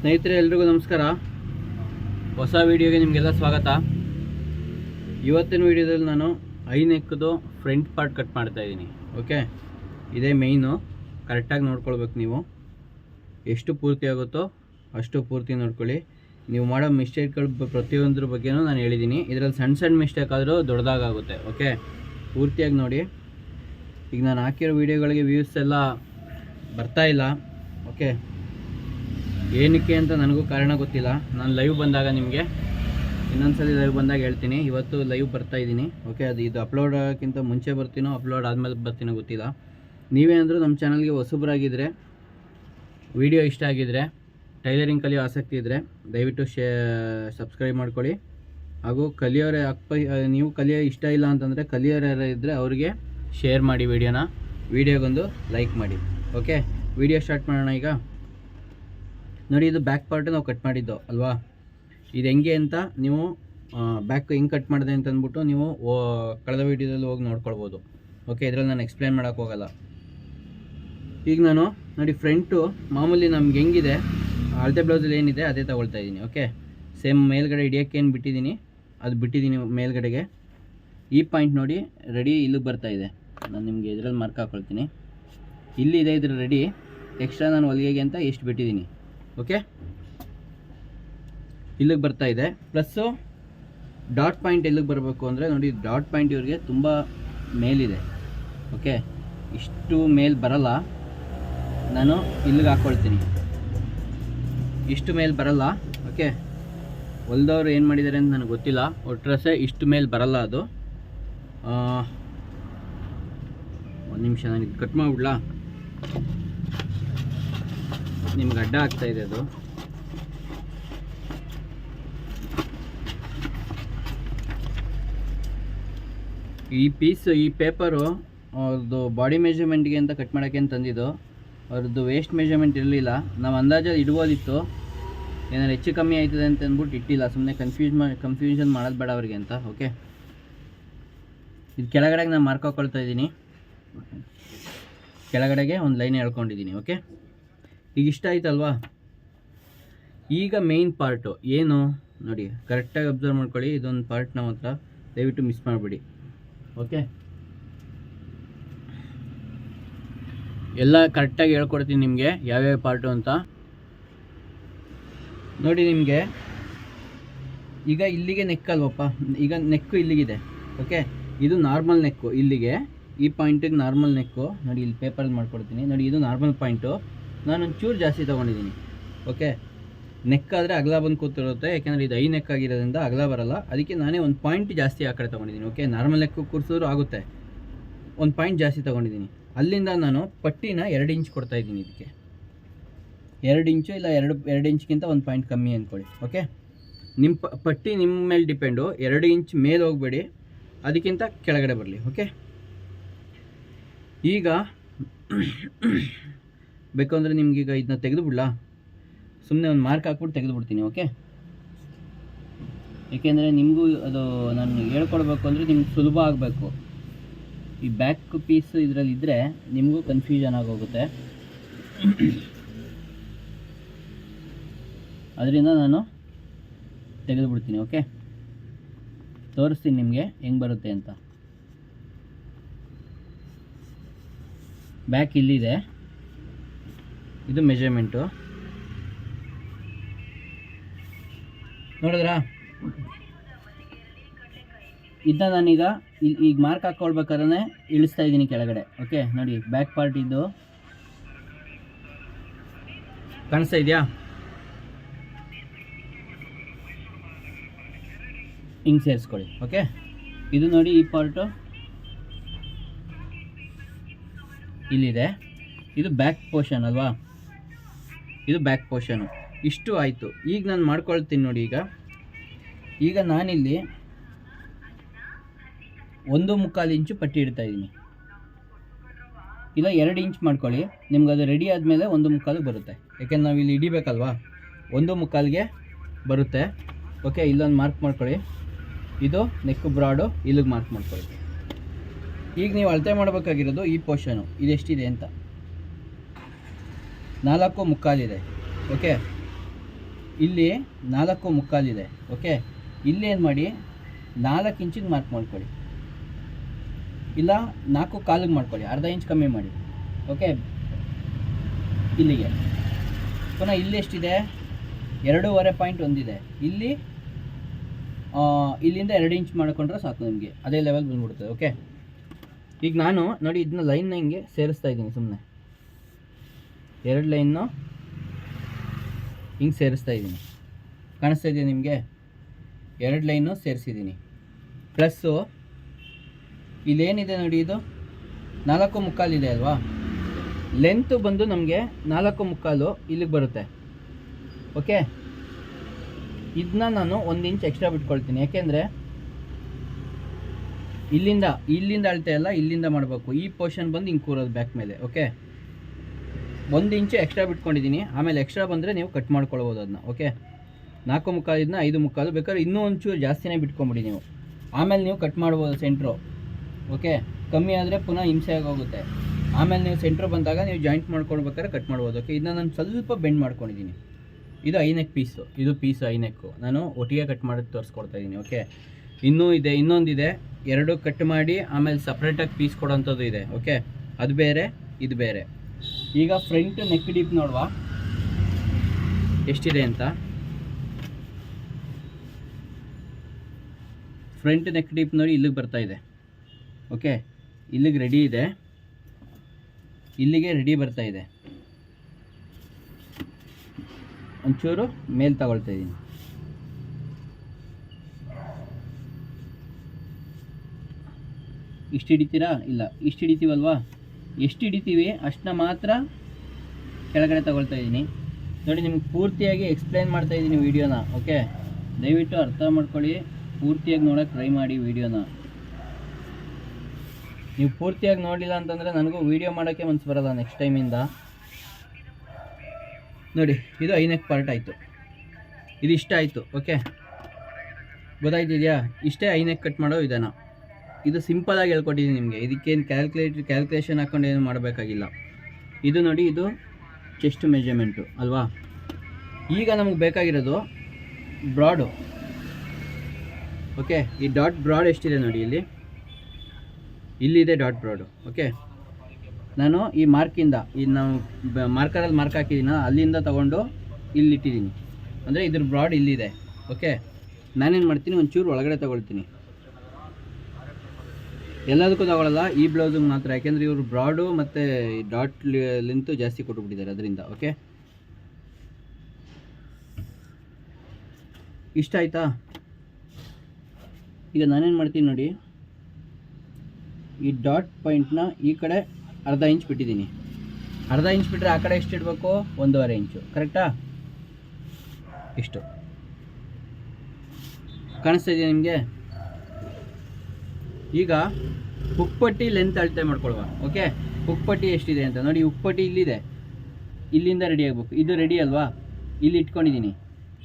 ಸ್ನೇಹಿತರೆ, ಎಲ್ರಿಗೂ ನಮಸ್ಕಾರ. ಹೊಸ ವಿಡಿಯೋಗೆ ನಿಮಗೆಲ್ಲ ಸ್ವಾಗತ. ಇವತ್ತಿನ ವಿಡಿಯೋದಲ್ಲಿ ನಾನು ಐ ನೆಕ್ದು ಫ್ರಂಟ್ ಪಾರ್ಟ್ ಕಟ್ ಮಾಡ್ತಾ ಇದ್ದೀನಿ, ಓಕೆ? ಇದೇ ಮೇಯ್ನು. ಕರೆಕ್ಟಾಗಿ ನೋಡ್ಕೊಳ್ಬೇಕು ನೀವು. ಎಷ್ಟು ಪೂರ್ತಿ ಆಗುತ್ತೋ ಅಷ್ಟು ಪೂರ್ತಿ ನೋಡ್ಕೊಳ್ಳಿ. ನೀವು ಮಾಡೋ ಮಿಸ್ಟೇಕ್ಗಳು ಪ್ರತಿಯೊಂದ್ರ ಬಗ್ಗೆನೂ ನಾನು ಹೇಳಿದ್ದೀನಿ. ಇದರಲ್ಲಿ ಸಣ್ಣ ಸಣ್ಣ ಮಿಸ್ಟೇಕ್ ಆದರೂ ದೊಡ್ಡದಾಗುತ್ತೆ ಓಕೆ? ಪೂರ್ತಿಯಾಗಿ ನೋಡಿ. ಈಗ ನಾನು ಹಾಕಿರೋ ವೀಡಿಯೋಗಳಿಗೆ ವ್ಯೂಸ್ ಎಲ್ಲ ಬರ್ತಾ ಇಲ್ಲ, ಓಕೆ? ಏನಕ್ಕೆ ಅಂತ ನನಗೂ ಕಾರಣ ಗೊತ್ತಿಲ್ಲ. ನಾನು ಲೈವ್ ಬಂದಾಗ ನಿಮಗೆ. ಇನ್ನೊಂದ್ಸಲಿ ಲೈವ್ ಬಂದಾಗ ಹೇಳ್ತೀನಿ. ಇವತ್ತು ಲೈವ್ ಬರ್ತಾ ಇದ್ದೀನಿ. ಓಕೆ ಅದು ಇದು ಅಪ್ಲೋಡ್ ಆಗೋಕ್ಕಿಂತ ಮುಂಚೆ ಬರ್ತೀನೋ ಅಪ್ಲೋಡ್ ಆದಮೇಲೆ ಬರ್ತೀನೋ ಗೊತ್ತಿಲ್ಲ. ನೀವೇನಾದರೂ ನಮ್ಮ ಚಾನಲ್ಗೆ ಹೊಸಬರಾಗಿದ್ದರೆ ವಿಡಿಯೋ ಇಷ್ಟ ಆಗಿದ್ದರೆ ಟೈಲರಿಂಗ್ ಕಲಿಯೋ ಆಸಕ್ತಿ ಇದ್ದರೆ ದಯವಿಟ್ಟು ಶೇ ಸಬ್ಸ್ಕ್ರೈಬ್ ಮಾಡ್ಕೊಳ್ಳಿ. ಹಾಗೂ ಕಲಿಯೋರೆ ಅಕ್ಕ ನೀವು ಕಲಿಯೋ ಇಷ್ಟ ಇಲ್ಲ ಅಂತಂದರೆ ಕಲಿಯೋರು ಯಾರು ಇದ್ದರೆ ಅವ್ರಿಗೆ ಶೇರ್ ಮಾಡಿ ವಿಡಿಯೋನ ವಿಡಿಯೋಗೊಂದು ಲೈಕ್ ಮಾಡಿ. ಓಕೆ ವಿಡಿಯೋ ಸ್ಟಾರ್ಟ್ ಮಾಡೋಣ ಈಗ. ನೋಡಿ, ಇದು ಬ್ಯಾಕ್ ಪಾರ್ಟ್ ನಾವು ಕಟ್ ಮಾಡಿದ್ದು, ಅಲ್ವಾ? ಇದು ಹೆಂಗೆ ಅಂತ ನೀವು ಬ್ಯಾಕ್ ಹೆಂಗೆ ಕಟ್ ಮಾಡಿದೆ ಅಂತ ಅಂದ್ಬಿಟ್ಟು ನೀವು ಕಳೆದ ವೀಡಿಯೋದಲ್ಲಿ ಹೋಗಿ ನೋಡ್ಕೊಳ್ಬೋದು. ಓಕೆ ಇದರಲ್ಲಿ ನಾನು ಎಕ್ಸ್ಪ್ಲೇನ್ ಮಾಡೋಕೆ ಹೋಗಲ್ಲ. ಈಗ ನಾನು, ನೋಡಿ ಫ್ರಂಟು ಮಾಮೂಲಿ ನಮ್ಗೆ ಹೆಂಗಿದೆ, ಅಳತೆ ಬ್ಲೌಸಲ್ಲಿ ಏನಿದೆ, ಅದೇ ತಗೊಳ್ತಾ ಇದ್ದೀನಿ ಓಕೆ ಸೇಮ್ ಮೇಲ್ಗಡೆ ಹಿಡಿಯೋಕ್ಕೆ ಏನು ಬಿಟ್ಟಿದ್ದೀನಿ, ಅದು ಬಿಟ್ಟಿದ್ದೀನಿ ಮೇಲ್ಗಡೆಗೆ. ಈ ಪಾಯಿಂಟ್ ನೋಡಿ ರೆಡಿ ಇಲ್ಲಿಗೆ ಬರ್ತಾ ಇದೆ. ನಾನು ನಿಮಗೆ ಇದರಲ್ಲಿ ಮಾರ್ಕ್ ಹಾಕೊಳ್ತೀನಿ. ಇಲ್ಲಿದೆ ಇದ್ರ ರೆಡಿ ಎಕ್ಸ್ಟ್ರಾ ನಾನು ಹೊಲಿಗೆಗೆ ಅಂತ ಎಷ್ಟು ಬಿಟ್ಟಿದ್ದೀನಿ? ಓಕೆ ಇಲ್ಲಿಗೆ ಬರ್ತಾ ಇದೆ. ಪ್ಲಸ್ಸು ಡಾಟ್ ಪಾಯಿಂಟ್ ಎಲ್ಲಿಗೆ ಬರಬೇಕು ಅಂದರೆ ನೋಡಿ ಡಾಟ್ ಪಾಯಿಂಟ್ ಇವರಿಗೆ ತುಂಬ ಮೇಲಿದೆ. ಓಕೆ ಇಷ್ಟು ಮೇಲ್ ಬರಲ್ಲ. ನಾನು ಇಲ್ಲಿಗೆ ಹಾಕ್ಕೊಳ್ತೀನಿ ಇಷ್ಟು ಮೇಲ್ ಬರಲ್ಲ. ಓಕೆ ಹೊಲ್ದವ್ರು ಏನು ಮಾಡಿದ್ದಾರೆ ಅಂತ ನನಗೆ ಗೊತ್ತಿಲ್ಲ. ಒಟ್ರಸೆ ಇಷ್ಟು ಮೇಲ್ ಬರಲ್ಲ ಅದು. ಒಂದು ನಿಮಿಷ ನನಗೆ ಕಟ್ ಮಾಡಿಬಿಡ್ಲಾ? ನಿಮ್ಗೆ ಅಡ್ಡ ಆಗ್ತಾ ಇದೆ ಅದು. ಈ ಪೀಸ್ ಈ ಪೇಪರು ಅವ್ರದ್ದು ಬಾಡಿ ಮೆಜರ್ಮೆಂಟ್ಗೆ ಅಂತ ಕಟ್ ಮಾಡೋಕ್ಕೆ ಅಂತ ತಂದಿದ್ದು. ಅವ್ರದ್ದು ವೇಸ್ಟ್ ಮೆಜರ್ಮೆಂಟ್ ಇರಲಿಲ್ಲ. ನಾವು ಅಂದಾಜಲ್ಲಿ ಇಡ್ಬೋದಿತ್ತು. ಏನಾದ್ರು ಹೆಚ್ಚು ಕಮ್ಮಿ ಆಯ್ತದೆ ಅಂತ ಅಂದ್ಬಿಟ್ಟು ಇಟ್ಟಿಲ್ಲ. ಸುಮ್ಮನೆ ಕನ್ಫ್ಯೂಸ್ ಮಾಡಿ ಕನ್ಫ್ಯೂಷನ್ ಮಾಡೋದು ಬೇಡ ಅವ್ರಿಗೆ ಅಂತ ಓಕೆ ಇದು ಕೆಳಗಡೆಗೆ ನಾನು ಮಾರ್ಕ್ ಇದ್ದೀನಿ. ಕೆಳಗಡೆಗೆ ಒಂದು ಲೈನ್ ಹೇಳ್ಕೊಂಡಿದ್ದೀನಿ ಓಕೆ ಈಗ ಇಷ್ಟ ಆಯ್ತಲ್ವಾ? ಈಗ ಮೇಯ್ನ್ ಪಾರ್ಟು ಏನು? ನೋಡಿ ಕರೆಕ್ಟಾಗಿ ಅಬ್ಸರ್ವ್ ಮಾಡ್ಕೊಳ್ಳಿ, ಇದೊಂದು ಪಾರ್ಟ್ ನಮ್ಮ ಹತ್ರ ದಯವಿಟ್ಟು ಮಿಸ್ ಮಾಡಿಬಿಡಿ. ಓಕೆ ಎಲ್ಲ ಕರೆಕ್ಟಾಗಿ ಹೇಳ್ಕೊಡ್ತೀನಿ ನಿಮಗೆ, ಯಾವ್ಯಾವ ಪಾರ್ಟು ಅಂತ. ನೋಡಿ ನಿಮಗೆ, ಈಗ ಇಲ್ಲಿಗೆ ನೆಕ್ ಅಲ್ವಪ್ಪ? ಈಗ ನೆಕ್ಕು ಇಲ್ಲಿಗಿದೆ ಓಕೆ ಇದು ನಾರ್ಮಲ್ ನೆಕ್ಕು ಇಲ್ಲಿಗೆ, ಈ ಪಾಯಿಂಟಿಗೆ ನಾರ್ಮಲ್ ನೆಕ್ಕು ನೋಡಿ, ಇಲ್ಲಿ ಪೇಪರಲ್ಲಿ ಮಾಡ್ಕೊಡ್ತೀನಿ. ನೋಡಿ, ಇದು ನಾರ್ಮಲ್ ಪಾಯಿಂಟು ನಾನು ಒಂಚೂರು ಜಾಸ್ತಿ ತೊಗೊಂಡಿದ್ದೀನಿ. ಓಕೆ ನೆಕ್ ಆದರೆ ಅಗಲ ಬಂದು ಕೂತಿರುತ್ತೆ, ಯಾಕೆಂದರೆ ಇದು ಐ ನೆಕ್ ಆಗಿರೋದ್ರಿಂದ ಅಗಲ ಬರಲ್ಲ. ಅದಕ್ಕೆ ನಾನೇ ಒಂದು ಪಾಯಿಂಟ್ ಜಾಸ್ತಿ ಆ ಕಡೆ ತೊಗೊಂಡಿದ್ದೀನಿ ಓಕೆ ನಾರ್ಮಲ್ ನೆಕ್ ಕೂರಿಸಿದ್ರು ಆಗುತ್ತೆ. ಒಂದು ಪಾಯಿಂಟ್ ಜಾಸ್ತಿ ತೊಗೊಂಡಿದ್ದೀನಿ. ಅಲ್ಲಿಂದ ನಾನು ಪಟ್ಟಿನ ಎರಡು ಇಂಚ್ ಕೊಡ್ತಾ ಇದ್ದೀನಿ ಇದಕ್ಕೆ. ಎರಡು ಇಂಚು ಇಲ್ಲ ಎರಡು ಎರಡು ಇಂಚ್ಗಿಂತ ಒಂದು ಪಾಯಿಂಟ್ ಕಮ್ಮಿ ಅಂದ್ಕೊಳ್ಳಿ ಓಕೆ ನಿಮ್ಮ ಪಟ್ಟಿ ನಿಮ್ಮ ಮೇಲೆ ಡಿಪೆಂಡು ಎರಡು ಇಂಚ್ ಮೇಲೆ ಹೋಗಬೇಡಿ. ಅದಕ್ಕಿಂತ ಕೆಳಗಡೆ ಬರಲಿ ಓಕೆ ಈಗ ಬೇಕಂದರೆ ನಿಮ್ಗೀಗ ಇದನ್ನ ತೆಗೆದುಬಿಡ್ಲಾ? ಸುಮ್ಮನೆ ಒಂದು ಮಾರ್ಕ್ ಹಾಕ್ಬಿಟ್ಟು ತೆಗೆದುಬಿಡ್ತೀನಿ ಓಕೆ ಏಕೆಂದರೆ ನಿಮಗೂ ಅದು ನಾನು ಹೇಳ್ಕೊಡ್ಬೇಕು ಅಂದರೆ ನಿಮ್ಗೆ ಸುಲಭ ಆಗಬೇಕು. ಈ ಬ್ಯಾಕ್ ಪೀಸ್ ಇದರಲ್ಲಿ ಇದ್ದರೆ ನಿಮಗೂ ಕನ್ಫ್ಯೂಷನ್ ಆಗೋಗುತ್ತೆ. ಅದರಿಂದ ನಾನು ತೆಗೆದುಬಿಡ್ತೀನಿ ಓಕೆ ತೋರಿಸ್ತೀನಿ ನಿಮಗೆ ಹೆಂಗೆ ಬರುತ್ತೆ ಅಂತ. ಬ್ಯಾಕ್ ಇಲ್ಲಿದೆ. ಇದು ಮೆಜರ್ಮೆಂಟು ನೋಡಿದ್ರಾ? ಇದನ್ನ ನಾನೀಗ ಇಲ್ಲಿ ಈಗ ಮಾರ್ಕ್ ಹಾಕ್ಕೊಳ್ಬೇಕಾದ್ರೆ ಇಳಿಸ್ತಾ ಇದ್ದೀನಿ ಕೆಳಗಡೆ. ಓಕೆ ನೋಡಿ ಬ್ಯಾಕ್ ಪಾರ್ಟ್ ಇದ್ದು. ಕಾಣಿಸ್ತಾ ಇದೆಯಾ? ಹಿಂಗೆ ಸೇರಿಸ್ಕೊಳ್ಳಿ ಓಕೆ ಇದು ನೋಡಿ ಈ ಪಾರ್ಟು ಇಲ್ಲಿದೆ. ಇದು ಬ್ಯಾಕ್ ಪೋರ್ಷನ್ ಅಲ್ವಾ? ಇದು ಬ್ಯಾಕ್ ಪೋರ್ಷನು ಇಷ್ಟು ಆಯಿತು. ಈಗ ನಾನು ಮಾಡ್ಕೊಳ್ತೀನಿ ನೋಡಿ ಈಗ. ಈಗ ನಾನಿಲ್ಲಿ ಒಂದು ಮುಕ್ಕಾಲು ಇಂಚು ಪಟ್ಟಿ ಇಡ್ತಾ ಇದ್ದೀನಿ. ಇಲ್ಲ, ಎರಡು ಇಂಚ್ ಮಾಡ್ಕೊಳ್ಳಿ. ನಿಮ್ಗೆ ಅದು ರೆಡಿ ಆದಮೇಲೆ ಒಂದು ಮುಕ್ಕಾಲು ಬರುತ್ತೆ. ಯಾಕೆಂದ್ರೆ ನಾವು ಇಲ್ಲಿ ಹಿಡಿಬೇಕಲ್ವಾ? ಒಂದು ಮುಕ್ಕಾಲಿಗೆ ಬರುತ್ತೆ. ಓಕೆ ಇಲ್ಲೊಂದು ಮಾರ್ಕ್ ಮಾಡ್ಕೊಳ್ಳಿ. ಇದು ನೆಕ್ ಬ್ರಾಡು ಇಲ್ಲಿಗೆ ಮಾರ್ಕ್ ಮಾಡ್ಕೊಳ್ಳಿ. ಈಗ ನೀವು ಅಳತೆ ಮಾಡಬೇಕಾಗಿರೋದು ಈ ಪೋರ್ಷನು ಇದೆಷ್ಟಿದೆ ಅಂತ. ನಾಲ್ಕು ಮುಕ್ಕಾಲಿದೆ, ಓಕೆ? ಇಲ್ಲಿ ನಾಲ್ಕು ಮುಕ್ಕಾಲಿದೆ, ಓಕೆ? ಇಲ್ಲಿ ಏನು ಮಾಡಿ? ನಾಲ್ಕು ಇಂಚಿಗೆ ಮಾರ್ಕ್ ಮಾಡ್ಕೊಳ್ಳಿ. ಇಲ್ಲ, ನಾಲ್ಕು ಕಾಲಿಗೆ ಮಾಡ್ಕೊಳ್ಳಿ, ಅರ್ಧ ಇಂಚ್ ಕಮ್ಮಿ ಮಾಡಿ, ಓಕೆ? ಇಲ್ಲಿಗೆ. ಪುನಃ ಇಲ್ಲಿ ಎಷ್ಟಿದೆ? ಎರಡೂವರೆ ಪಾಯಿಂಟ್ ಒಂದಿದೆ. ಇಲ್ಲಿ ಇಲ್ಲಿಂದ ಎರಡು ಇಂಚ್ ಮಾಡ್ಕೊಂಡ್ರೆ ಸಾಕು ನಿಮಗೆ. ಅದೇ ಲೆವೆಲ್ ಬಂದ್ಬಿಡುತ್ತೆ, ಓಕೆ? ಈಗ ನಾನು ನೋಡಿ, ಇದನ್ನ ಲೈನ್ನ ಹಿಂಗೆ ಸೇರಿಸ್ತಾ ಇದ್ದೀನಿ ಸುಮ್ಮನೆ ಎರಡು ಲೈನ್ನು ಹಿಂಗೆ ಸೇರಿಸ್ತಾ ಇದ್ದೀನಿ. ಕಾಣಿಸ್ತಾ ಇದೆಯಾ ನಿಮಗೆ? ಎರಡು ಲೈನು ಸೇರಿಸಿದ್ದೀನಿ. ಪ್ಲಸ್ಸು ಇಲ್ಲೇನಿದೆ ನೋಡಿ ಇದು? ನಾಲ್ಕು ಮುಕ್ಕಾಲಿದೆ ಅಲ್ವಾ? ಲೆಂತು ಬಂದು ನಮಗೆ ನಾಲ್ಕು ಮುಕ್ಕಾಲು ಇಲ್ಲಿಗೆ ಬರುತ್ತೆ. ಓಕೆ ಇದನ್ನ ನಾನು ಒಂದು ಇಂಚ್ ಎಕ್ಸ್ಟ್ರಾ ಬಿಟ್ಕೊಳ್ತೀನಿ. ಯಾಕೆಂದರೆ ಇಲ್ಲಿಂದ ಇಲ್ಲಿಂದ ಅಳತೆ ಅಲ್ಲ, ಇಲ್ಲಿಂದ ಮಾಡಬೇಕು. ಈ ಪೋರ್ಷನ್ ಬಂದು ಹಿಂಗೆ ಕೂರೋದು ಬ್ಯಾಕ್ ಮೇಲೆ. ಓಕೆ ಒಂದು ಇಂಚು ಎಕ್ಸ್ಟ್ರಾ ಬಿಟ್ಕೊಂಡಿದ್ದೀನಿ ಆಮೇಲೆ ಎಕ್ಸ್ಟ್ರಾ ಬಂದರೆ ನೀವು ಕಟ್ ಮಾಡ್ಕೊಳ್ಬೋದು ಅದನ್ನ ಓಕೆ ನಾಲ್ಕು ಮುಕ್ಕಾಲು ಇದನ್ನ ಐದು ಮುಕ್ಕಾಲು ಬೇಕಾದ್ರೆ ಇನ್ನೂ ಒಂಚೂರು ಜಾಸ್ತಿನೇ ಬಿಟ್ಕೊಂಬಿಡಿ ನೀವು. ಆಮೇಲೆ ನೀವು ಕಟ್ ಮಾಡ್ಬೋದು ಸೆಂಟ್ರು ಓಕೆ ಕಮ್ಮಿ ಆದರೆ ಪುನಃ ಹಿಂಸೆ ಆಗೋಗುತ್ತೆ. ಆಮೇಲೆ ನೀವು ಸೆಂಟ್ರ್ ಬಂದಾಗ ನೀವು ಜಾಯಿಂಟ್ ಮಾಡ್ಕೊಳ್ಬೇಕಾದ್ರೆ ಕಟ್ ಮಾಡ್ಬೋದು ಓಕೆ ಇದನ್ನ ನಾನು ಸ್ವಲ್ಪ ಬೆಂಡ್ ಮಾಡ್ಕೊಂಡಿದ್ದೀನಿ ಇದು ಐನೆಕ್ ಪೀಸು ಇದು ಪೀಸು ಐನೆಕ್ಕು ನಾನು ಒಟ್ಟಿಗೆ ಕಟ್ ಮಾಡಿ ತೋರಿಸ್ಕೊಡ್ತಾ ಇದ್ದೀನಿ ಓಕೆ ಇನ್ನೂ ಇದೆ, ಇನ್ನೊಂದಿದೆ. ಎರಡು ಕಟ್ ಮಾಡಿ, ಆಮೇಲೆ ಸಪ್ರೇಟಾಗಿ ಪೀಸ್ ಕೊಡೋಂಥದ್ದು ಇದೆ ಓಕೆ ಅದು ಬೇರೆ, ಇದು ಬೇರೆ. ಈಗ ಫ್ರಂಟ್ ನೆಕ್ ಡೀಪ್ ನೋಡುವ. ಎಷ್ಟಿದೆ ಅಂತ? ಫ್ರಂಟ್ ನೆಕ್ ಡೀಪ್ ನೋಡಿ ಇಲ್ಲಿಗೆ ಬರ್ತಾ ಇದೆ. ಓಕೆ ಇಲ್ಲಿಗೆ ರೆಡಿ ಇದೆ. ಇಲ್ಲಿಗೆ ರೆಡಿ ಬರ್ತಾ ಇದೆ. ಒಂಚೂರು ಮೇಲ್ ತಗೊಳ್ತಾ ಇದ್ದೀನಿ ಇಷ್ಟು ಹಿಡಿತೀರಾ? ಇಲ್ಲ. ಇಷ್ಟು ಹಿಡಿತೀವಲ್ವಾ? ಎಷ್ಟು ಹಿಡಿತೀವಿ ಅಷ್ಟನ್ನ ಮಾತ್ರ ಕೆಳಗಡೆ ತಗೊಳ್ತಾ ಇದ್ದೀನಿ. ನೋಡಿ, ನಿಮ್ಗೆ ಪೂರ್ತಿಯಾಗಿ ಎಕ್ಸ್ಪ್ಲೈನ್ ಮಾಡ್ತಾ ಇದ್ದೀನಿ ವೀಡಿಯೋನ, ಓಕೆ? ದಯವಿಟ್ಟು ಅರ್ಥ ಮಾಡ್ಕೊಳ್ಳಿ, ಪೂರ್ತಿಯಾಗಿ ನೋಡೋಕೆ ಟ್ರೈ ಮಾಡಿ ವೀಡಿಯೋನ. ನೀವು ಪೂರ್ತಿಯಾಗಿ ನೋಡಲಿಲ್ಲ ಅಂತಂದರೆ ನನಗೂ ವೀಡಿಯೋ ಮಾಡೋಕ್ಕೆ ಮನ್ಸು ಬರಲ್ಲ ನೆಕ್ಸ್ಟ್ ಟೈಮಿಂದ ನೋಡಿ, ಇದು ಐನೆಕ್ ಪಾರ್ಟ್ ಆಯಿತು. ಇದು ಇಷ್ಟ ಆಯಿತು, ಓಕೆ? ಗೊತ್ತಾಯ್ತಿದೆಯಾ? ಇಷ್ಟೇ ಐನೆಕ್ ಕಟ್ ಮಾಡೋ ವಿಧಾನ. ಇದು ಸಿಂಪಲಾಗಿ ಹೇಳ್ಕೊಟ್ಟಿದ್ದೀನಿ ನಿಮಗೆ. ಇದಕ್ಕೇನು ಕ್ಯಾಲ್ಕುಲೇಟ್ ಕ್ಯಾಲ್ಕುಲೇಷನ್ ಹಾಕೊಂಡು ಏನು ಮಾಡಬೇಕಾಗಿಲ್ಲ. ಇದು ನೋಡಿ, ಇದು ಚೆಸ್ಟ್ ಮೆಜರ್ಮೆಂಟು ಅಲ್ವಾ? ಈಗ ನಮಗೆ ಬೇಕಾಗಿರೋದು ಬ್ರಾಡು ಓಕೆ ಈ ಡಾಟ್ ಬ್ರಾಡ್ ಎಷ್ಟಿದೆ ನೋಡಿ ಇಲ್ಲಿ. ಇಲ್ಲಿದೆ ಡಾಟ್ ಬ್ರಾಡು ಓಕೆ ನಾನು ಈ ಮಾರ್ಕಿಂದ ಈ ನಾವು ಮಾರ್ಕರಲ್ಲಿ ಮಾರ್ಕ್ ಹಾಕಿದ್ದೀನ ಅಲ್ಲಿಂದ ತಗೊಂಡು ಇಲ್ಲಿ ಇಟ್ಟಿದ್ದೀನಿ ಅಂದರೆ ಇದ್ರ ಬ್ರಾಡ್ ಇಲ್ಲಿದೆ. ಓಕೆ ನಾನೇನು ಮಾಡ್ತೀನಿ, ಒಂಚೂರು ಒಳಗಡೆ ತಗೊಳ್ತೀನಿ. ಎಲ್ಲದಕ್ಕೂ ತಗೊಳ್ಳಲ್ಲ ಈ ಬ್ಲೌಸಿಗೆ ಮಾತ್ರ. ಯಾಕೆಂದರೆ ಇವರು ಬ್ರಾಡು ಮತ್ತು ಡಾಟ್ ಲಿಂತು ಜಾಸ್ತಿ ಕೊಟ್ಟುಬಿಟ್ಟಿದ್ದಾರೆ ಅದರಿಂದ ಓಕೆ ಇಷ್ಟ ಆಯ್ತಾ? ಈಗ ನಾನೇನು ಮಾಡ್ತೀನಿ ನೋಡಿ, ಈ ಡಾಟ್ ಪಾಯಿಂಟ್ನ ಈ ಕಡೆ ಅರ್ಧ ಇಂಚ್ ಬಿಟ್ಟಿದ್ದೀನಿ. ಅರ್ಧ ಇಂಚ್ ಬಿಟ್ಟರೆ ಆ ಕಡೆ ಎಷ್ಟು ಇಡಬೇಕು? ಒಂದೂವರೆ ಇಂಚು ಕರೆಕ್ಟಾ ಇಷ್ಟು. ಕಾಣಿಸ್ತಾ ಇದೆಯಾ ನಿಮಗೆ? ಈಗ ಉಕ್ಪಟ್ಟಿ ಲೆಂತ್ ಅಳತೆ ಮಾಡ್ಕೊಳ್ವ ಓಕೆ ಉಕ್ಪಟ್ಟಿ ಎಷ್ಟಿದೆ ಅಂತ, ನೋಡಿ ಉಕ್ಪಟ್ಟಿ ಇಲ್ಲಿದೆ. ಇಲ್ಲಿಂದ ರೆಡಿ ಆಗಬೇಕು. ಇದು ರೆಡಿ ಅಲ್ವಾ? ಇಲ್ಲಿ ಇಟ್ಕೊಂಡಿದ್ದೀನಿ.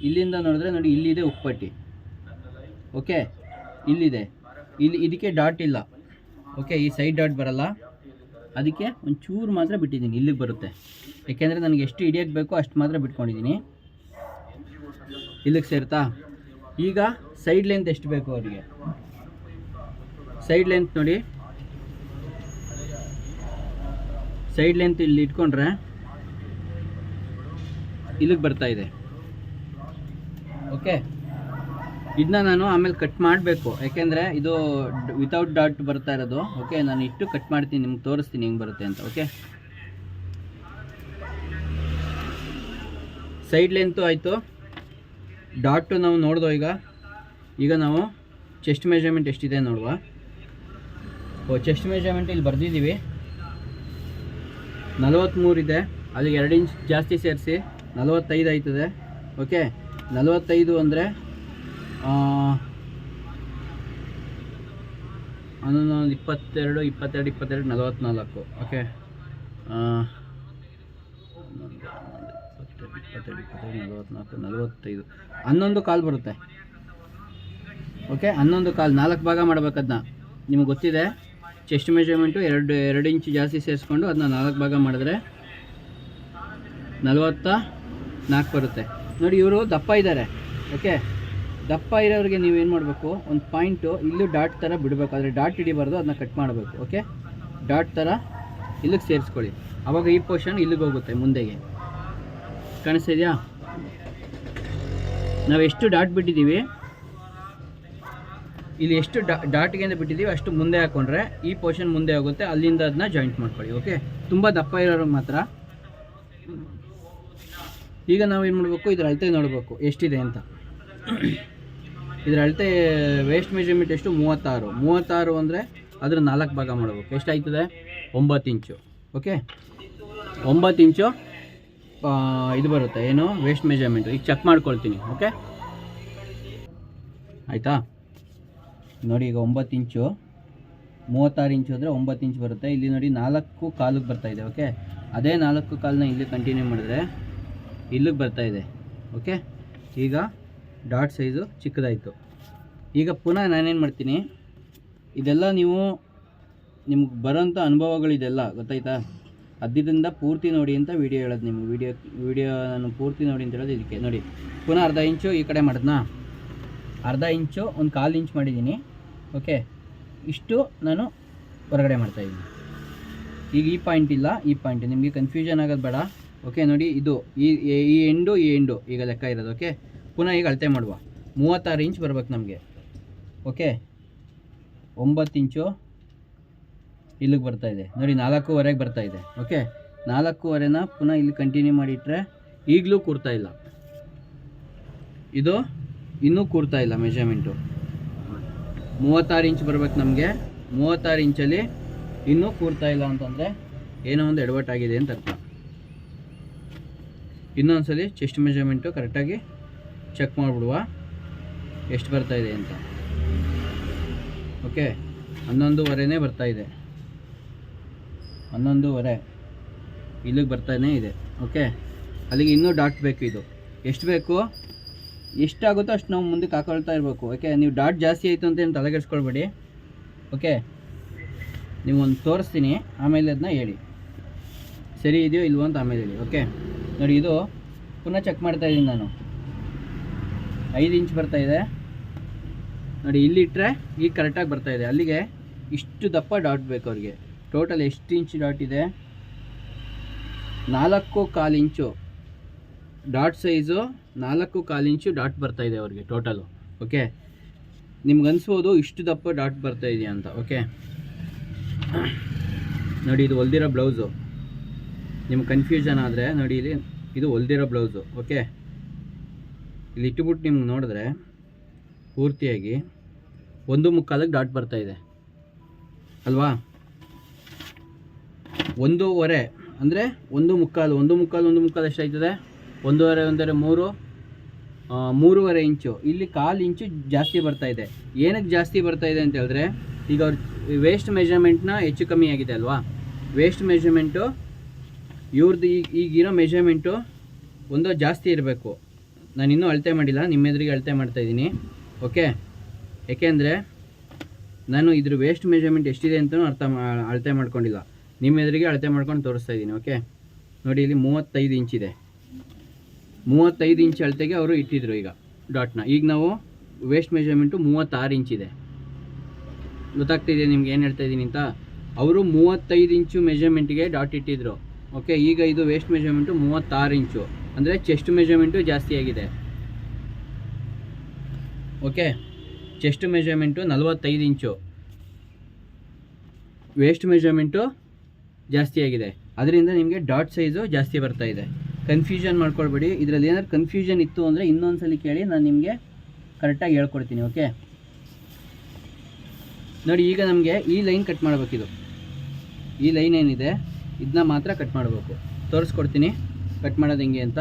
ಇಲ್ಲಿಂದ ನೋಡಿದ್ರೆ ನೋಡಿ ಇಲ್ಲಿದೆ ಉಪ್ಪಟ್ಟಿ. ಓಕೆ ಇಲ್ಲಿದೆ. ಇಲ್ಲಿ ಇದಕ್ಕೆ ಡಾಟ್ ಇಲ್ಲ. ಓಕೆ ಈ ಸೈಡ್ ಡಾಟ್ ಬರಲ್ಲ. ಅದಕ್ಕೆ ಒಂಚೂರು ಮಾತ್ರ ಬಿಟ್ಟಿದ್ದೀನಿ, ಇಲ್ಲಿಗೆ ಬರುತ್ತೆ. ಯಾಕೆಂದರೆ ನನಗೆ ಎಷ್ಟು ಹಿಡಿಯೋಕ್ಕೆ ಬೇಕೋ ಅಷ್ಟು ಮಾತ್ರ ಬಿಟ್ಕೊಂಡಿದ್ದೀನಿ. ಇಲ್ಲಿಗೆ ಸೇರ್ತಾ ಈಗ ಸೈಡ್ ಲೆಂತ್ ಎಷ್ಟು ಬೇಕು ಅವರಿಗೆ? ಸೈಡ್ ಲೆಂತ್ ನೋಡಿ. ಸೈಡ್ ಲೆಂತ್ ಇಲ್ಲಿ ಇಟ್ಕೊಂಡ್ರೆ ಇಲ್ಲಿಗೆ ಬರ್ತಾ ಇದೆ. ಓಕೆ ಇದನ್ನ ನಾನು ಆಮೇಲೆ ಕಟ್ ಮಾಡಬೇಕು. ಯಾಕೆಂದರೆ ಇದು ವಿತೌಟ್ ಡಾಟ್ ಬರ್ತಾ ಇರೋದು. ಓಕೆ ನಾನು ಇಟ್ಟು ಕಟ್ ಮಾಡ್ತೀನಿ, ನಿಮ್ಗೆ ತೋರಿಸ್ತೀನಿ ಹಿಂಗೆ ಬರುತ್ತೆ ಅಂತ. ಓಕೆ ಸೈಡ್ ಲೆಂತು ಆಯಿತು. ಡಾಟು ನಾವು ನೋಡಿದೋ ಈಗ. ಈಗ ನಾವು ಚೆಸ್ಟ್ ಮೆಜರ್ಮೆಂಟ್ ಎಷ್ಟಿದೆ ನೋಡುವ? ಚೆಸ್ಟ್ ಮೆಜರ್ಮೆಂಟ್ ಇಲ್ಲಿ ಬರೆದಿದ್ದೀವಿ. ನಲವತ್ತ್ಮೂರಿದೆ ಅಲ್ಲಿಗೆ ಎರಡು ಇಂಚ್ ಜಾಸ್ತಿ ಸೇರಿಸಿ ನಲವತ್ತೈದು ಆಯ್ತದೆ. ಓಕೆ ನಲವತ್ತೈದು ಅಂದರೆ ಹನ್ನೊಂದು, ಇಪ್ಪತ್ತೆರಡು ಇಪ್ಪತ್ತೆರಡು ಇಪ್ಪತ್ತೆರಡು ನಲವತ್ತ್ನಾಲ್ಕು ಓಕೆ ನಲವತ್ತ್ನಾಲ್ಕು ನಲವತ್ತೈದು, ಹನ್ನೊಂದು ಕಾಲ್ ಬರುತ್ತೆ. ಓಕೆ ಹನ್ನೊಂದು ಕಾಲ್, ನಾಲ್ಕು ಭಾಗ ಮಾಡ್ಬೇಕದನ್ನ ನಿಮಗೆ ಗೊತ್ತಿದೆ? ಚೆಸ್ಟ್ ಮೆಜರ್ಮೆಂಟು ಎರಡು ಎರಡು ಇಂಚು ಜಾಸ್ತಿ ಸೇರಿಸ್ಕೊಂಡು ಅದನ್ನ ನಾಲ್ಕು ಭಾಗ ಮಾಡಿದ್ರೆ ನಲವತ್ತ ನಾಲ್ಕು ಬರುತ್ತೆ. ನೋಡಿ ಇವರು ದಪ್ಪ ಇದ್ದಾರೆ ಓಕೆ ದಪ್ಪ ಇರೋರಿಗೆ ನೀವೇನು ಮಾಡಬೇಕು? ಒಂದು ಪಾಯಿಂಟು ಇಲ್ಲೂ ಡಾಟ್ ಥರ ಬಿಡಬೇಕು. ಆದರೆ ಡಾಟ್ ಹಿಡಿಬಾರ್ದು, ಅದನ್ನ ಕಟ್ ಮಾಡಬೇಕು ಓಕೆ ಡಾಟ್ ಥರ ಇಲ್ಲಿಗೆ ಸೇರಿಸ್ಕೊಳ್ಳಿ. ಆವಾಗ ಈ ಪೋರ್ಷನ್ ಇಲ್ಲಿಗೆ ಹೋಗುತ್ತೆ, ಮುಂದೆಗೆ. ಕಾಣಿಸ್ತಿದ್ಯಾ ನಾವು ಎಷ್ಟು ಡಾಟ್ ಬಿಟ್ಟಿದ್ದೀವಿ ಇಲ್ಲಿ ಎಷ್ಟು ಡಾ ಡಾಟ್ಗೆ ಅಂತ ಬಿಟ್ಟಿದ್ದೀವಿ, ಅಷ್ಟು ಮುಂದೆ ಹಾಕೊಂಡ್ರೆ ಈ ಪೋರ್ಷನ್ ಮುಂದೆ ಹೋಗುತ್ತೆ, ಅಲ್ಲಿಂದ ಅದನ್ನ ಜಾಯಿಂಟ್ ಮಾಡ್ಕೊಳ್ಳಿ ಓಕೆ ತುಂಬ ದಪ್ಪ ಇರೋರು ಮಾತ್ರ. ಈಗ ನಾವು ಏನು ಮಾಡಬೇಕು, ಇದ್ರ ಅಳತೆ ನೋಡಬೇಕು, ಎಷ್ಟಿದೆ ಅಂತ. ಇದ್ರ ಅಳತೆ ವೇಸ್ಟ್ ಮೆಜರ್ಮೆಂಟ್ ಎಷ್ಟು? ಮೂವತ್ತಾರು. ಮೂವತ್ತಾರು ಅಂದರೆ ಅದ್ರ ನಾಲ್ಕು ಭಾಗ ಮಾಡಬೇಕು. ಎಷ್ಟಾಯ್ತದೆ? ಒಂಬತ್ತು ಇಂಚು ಓಕೆ ಒಂಬತ್ತು ಇಂಚು ಇದು ಬರುತ್ತೆ. ಏನು? ವೇಸ್ಟ್ ಮೆಜರ್ಮೆಂಟು ಈಗ ಚೆಕ್ ಮಾಡ್ಕೊಳ್ತೀನಿ ಓಕೆ ಆಯಿತಾ? ನೋಡಿ ಈಗ ಒಂಬತ್ತು ಇಂಚು. ಮೂವತ್ತಾರು ಇಂಚು ಅಂದರೆ ಒಂಬತ್ತು ಇಂಚು ಬರುತ್ತೆ. ಇಲ್ಲಿ ನೋಡಿ ನಾಲ್ಕು ಕಾಲಿಗೆ ಇದೆ ಓಕೆ ಅದೇ ನಾಲ್ಕು ಕಾಲನ್ನ ಇಲ್ಲಿ ಕಂಟಿನ್ಯೂ ಮಾಡಿದ್ರೆ ಇಲ್ಲಿಗೆ ಬರ್ತಾ ಇದೆ ಓಕೆ ಈಗ ಡಾಟ್ ಸೈಜು ಚಿಕ್ಕದಾಯಿತು. ಈಗ ಪುನಃ ನಾನೇನು ಮಾಡ್ತೀನಿ? ಇದೆಲ್ಲ ನೀವು ನಿಮ್ಗೆ ಬರೋಂಥ ಅನುಭವಗಳಿದೆಲ್ಲ, ಗೊತ್ತಾಯ್ತಾ? ಅದರಿಂದ ಪೂರ್ತಿ ನೋಡಿ ಅಂತ ವಿಡಿಯೋ ಹೇಳೋದು ನಿಮ್ಗೆ. ವಿಡಿಯೋ ವಿಡಿಯೋ ನಾನು ಪೂರ್ತಿ ನೋಡಿ ಅಂತ ಹೇಳೋದು ಇದಕ್ಕೆ. ನೋಡಿ, ಪುನಃ ಅರ್ಧ ಇಂಚು ಈ ಕಡೆ ಮಾಡಿದ್ನಾ? ಅರ್ಧ ಇಂಚು ಒಂದು ಕಾಲು ಇಂಚ್ ಮಾಡಿದ್ದೀನಿ. ಓಕೆ? ಇಷ್ಟು ನಾನು ಹೊರಗಡೆ ಮಾಡ್ತಾಯಿದ್ದೀನಿ ಈಗ ಈ ಪಾಯಿಂಟ್ ಇಲ್ಲ, ಈ ಪಾಯಿಂಟ್ ನಿಮಗೆ ಕನ್ಫ್ಯೂಷನ್ ಆಗೋದು ಬೇಡ. ಓಕೆ, ನೋಡಿ ಇದು. ಈ ಈ ಎಂಡು ಈ ಎಂಡು ಈಗ ಲೆಕ್ಕ ಇರೋದು, ಓಕೆ? ಪುನಃ ಈಗ ಅಳತೆ ಮಾಡುವ. ಮೂವತ್ತಾರು ಇಂಚ್ ಬರ್ಬೇಕು ನಮಗೆ. ಓಕೆ? ಒಂಬತ್ತು ಇಂಚು ಇಲ್ಲಿಗೆ ಬರ್ತಾ ಇದೆ. ನೋಡಿ, ನಾಲ್ಕೂವರೆಗೆ ಬರ್ತಾ ಇದೆ. ಓಕೆ? ನಾಲ್ಕೂವರೆನ ಪುನಃ ಇಲ್ಲಿ ಕಂಟಿನ್ಯೂ ಮಾಡಿಟ್ರೆ ಈಗಲೂ ಕೂರ್ತಾ ಇಲ್ಲ. ಇದು ಇನ್ನೂ ಕೂರ್ತಾ ಇಲ್ಲ ಮೆಜರ್ಮೆಂಟು ಮೂವತ್ತಾರು ಇಂಚ್ ಬರ್ಬೇಕು ನಮಗೆ. ಮೂವತ್ತಾರು ಇಂಚಲ್ಲಿ ಇನ್ನೂ ಕೂರ್ತಾ ಇಲ್ಲ ಅಂತಂದರೆ ಏನೋ ಒಂದು ಎಡವಟ್ಟಾಗಿದೆ ಅಂತ ಅರ್ಥ. ಇನ್ನೊಂದ್ಸಲಿ ಚೆಸ್ಟ್ ಮೆಜರ್ಮೆಂಟು ಕರೆಕ್ಟಾಗಿ ಚೆಕ್ ಮಾಡಿಬಿಡುವ ಎಷ್ಟು ಬರ್ತಾ ಇದೆ ಅಂತ. ಓಕೆ ಹನ್ನೊಂದುವರೆನೇ ಬರ್ತಾ ಇದೆ. ಹನ್ನೊಂದುವರೆ. ಇಲ್ಲಿಗೆ ಬರ್ತಾನೆ ಇದೆ. ಓಕೆ ಅಲ್ಲಿಗೆ ಇನ್ನೂ ಡಾಟ್ ಬೇಕು ಇದು. ಎಷ್ಟು ಬೇಕು? ಎಷ್ಟಾಗುತ್ತೋ ಅಷ್ಟು ನಾವು ಮುಂದಕ್ಕೆ ಹಾಕೊಳ್ತಾ ಇರಬೇಕು ಓಕೆ ನೀವು ಡಾಟ್ ಜಾಸ್ತಿ ಆಯಿತು ಅಂತ ಏನು ತಲೆಗೆಡ್ಸ್ಕೊಳ್ಬೇಡಿ ಓಕೆ ನೀವು ಒಂದು ತೋರಿಸ್ತೀನಿ, ಆಮೇಲೆ ಅದನ್ನ ಹೇಳಿ. ಸರಿ ಇದೆಯೋ ಇಲ್ವೋ ಅಂತ ಆಮೇಲೆ ಹೇಳಿ ಓಕೆ ನೋಡಿ, ಇದು ಪುನಃ ಚೆಕ್ ಮಾಡ್ತಾ ಇದ್ದೀನಿ ನಾನು. ಐದು ಇಂಚ್ ಬರ್ತಾ ಇದೆ. ನೋಡಿ, ಇಲ್ಲಿ ಇಟ್ಟರೆ ಈಗ ಕರೆಕ್ಟಾಗಿ ಬರ್ತಾ ಇದೆ. ಅಲ್ಲಿಗೆ ಇಷ್ಟು ದಪ್ಪ ಡಾಟ್ ಬೇಕು ಅವ್ರಿಗೆ. ಟೋಟಲ್ ಎಷ್ಟು ಇಂಚ್ ಡಾಟ್ ಇದೆ? ನಾಲ್ಕು ಕಾಲು ಇಂಚು ಡಾಟ್ ಸೈಜು ನಾಲ್ಕು ಕಾಲು ಇಂಚು ಡಾಟ್ ಬರ್ತಾ ಇದೆ ಅವ್ರಿಗೆ ಟೋಟಲು ಓಕೆ ನಿಮ್ಗೆ ಅನಿಸ್ಬೋದು ಇಷ್ಟು ದಪ್ಪ ಡಾಟ್ ಬರ್ತಾ ಇದೆಯಾ ಅಂತ ಓಕೆ ನೋಡಿ, ಇದು ಹೊಲ್ದಿರೋ ಬ್ಲೌಸು. ನಿಮ್ಗೆ ಕನ್ಫ್ಯೂಷನ್ ಆದರೆ ನೋಡಿ, ಇಲ್ಲಿ ಇದು ಹೊಲ್ದಿರೋ ಬ್ಲೌಸು ಓಕೆ ಇಲ್ಲಿ ಇಟ್ಟುಬಿಟ್ಟು ನಿಮ್ಗೆ ನೋಡಿದ್ರೆ ಪೂರ್ತಿಯಾಗಿ ಒಂದು ಮುಕ್ಕಾಲಕ್ಕೆ ಡಾಟ್ ಬರ್ತಾ ಇದೆ. ಅಲ್ವಾ? ಒಂದೂವರೆ, ಅಂದರೆ ಒಂದು ಮುಕ್ಕಾಲು ಒಂದು ಮುಕ್ಕಾಲು ಒಂದು ಮುಕ್ಕಾಲು ಎಷ್ಟಾಯ್ತದೆ? ಒಂದೂವರೆ ಒಂದೂವರೆ, ಮೂರು ಮೂರುವರೆ ಇಂಚು. ಇಲ್ಲಿ ಕಾಲು ಇಂಚು ಜಾಸ್ತಿ ಬರ್ತಾ ಇದೆ. ಏನಕ್ಕೆ ಜಾಸ್ತಿ ಬರ್ತಾ ಇದೆ ಅಂತ ಹೇಳಿದ್ರೆ, ಈಗ ಅವ್ರ ವೇಸ್ಟ್ ಮೆಜರ್ಮೆಂಟ್ನ ಹೆಚ್ಚು ಕಮ್ಮಿ ಆಗಿದೆ ಅಲ್ವಾ? ವೇಸ್ಟ್ ಮೆಜರ್ಮೆಂಟು ಇವ್ರದ್ದು ಈಗ ಈಗಿರೋ ಮೆಷರ್ಮೆಂಟು ಒಂದು ಜಾಸ್ತಿ ಇರಬೇಕು. ನಾನು ಇನ್ನೂ ಅಳತೆ ಮಾಡಿಲ್ಲ ನಿಮ್ಮ ಎದುರಿಗೆ ಅಳತೆ ಮಾಡ್ತಾಯಿದ್ದೀನಿ ಓಕೆ ಏಕೆಂದರೆ, ನಾನು ಇದ್ರ ವೇಸ್ಟ್ ಮೆಜರ್ಮೆಂಟ್ ಎಷ್ಟಿದೆ ಅಂತಲೂ ಅರ್ಥ ಅಳತೆ ಮಾಡ್ಕೊಂಡಿಲ್ಲ. ನಿಮ್ಮ ಎದುರಿಗೆ ಅಳತೆ ಮಾಡ್ಕೊಂಡು ತೋರಿಸ್ತಾ ಇದ್ದೀನಿ ಓಕೆ ನೋಡಿ, ಇಲ್ಲಿ ಮೂವತ್ತೈದು ಇಂಚಿದೆ. ಮೂವತ್ತೈದು ಇಂಚ್ ಅಳತೆಗೆ ಅವರು ಇಟ್ಟಿದ್ರು ಈಗ ಡಾಟ್ನ. ಈಗ ನಾವು ವೇಸ್ಟ್ ಮೆಜರ್ಮೆಂಟು ಮೂವತ್ತಾರು ಇಂಚಿದೆ ಗೊತ್ತಾಗ್ತಿದೆ ನಿಮ್ಗೆ ಏನು ಹೇಳ್ತಾ ಇದ್ದೀನಿ ಅಂತ? ಅವರು ಮೂವತ್ತೈದು ಇಂಚು ಮೆಜರ್ಮೆಂಟ್ಗೆ ಡಾಟ್ ಇಟ್ಟಿದ್ರು. ಓಕೆ ಈಗ ಇದು ವೇಸ್ಟ್ ಮೆಜರ್ಮೆಂಟು ಮೂವತ್ತಾರು ಇಂಚು. ಅಂದರೆ ಚೆಸ್ಟ್ ಮೆಜರ್ಮೆಂಟು ಜಾಸ್ತಿ ಆಗಿದೆ. ಓಕೆ ಚೆಸ್ಟ್ ಮೆಜರ್ಮೆಂಟು ನಲವತ್ತೈದು ಇಂಚು. ವೇಸ್ಟ್ ಮೆಜರ್ಮೆಂಟು ಜಾಸ್ತಿ ಆಗಿದೆ. ಅದರಿಂದ ನಿಮಗೆ ಡಾಟ್ ಸೈಜು ಜಾಸ್ತಿ ಬರ್ತಾ ಇದೆ. ಕನ್ಫ್ಯೂಷನ್ ಮಾಡ್ಕೊಳ್ಬೇಡಿ. ಇದರಲ್ಲಿ ಏನಾದ್ರು ಕನ್ಫ್ಯೂಷನ್ ಇತ್ತು ಅಂದರೆ ಇನ್ನೊಂದ್ಸಲಿ ಕೇಳಿ, ನಾನು ನಿಮಗೆ ಕರೆಕ್ಟಾಗಿ ಹೇಳ್ಕೊಡ್ತೀನಿ ಓಕೆ ನೋಡಿ, ಈಗ ನಮಗೆ ಈ ಲೈನ್ ಕಟ್ ಮಾಡಬೇಕಿದು. ಈ ಲೈನ್ ಏನಿದೆ ಇದನ್ನ ಮಾತ್ರ ಕಟ್ ಮಾಡಬೇಕು. ತೋರಿಸ್ಕೊಡ್ತೀನಿ ಕಟ್ ಮಾಡೋದು ಹೆಂಗೆ ಅಂತ.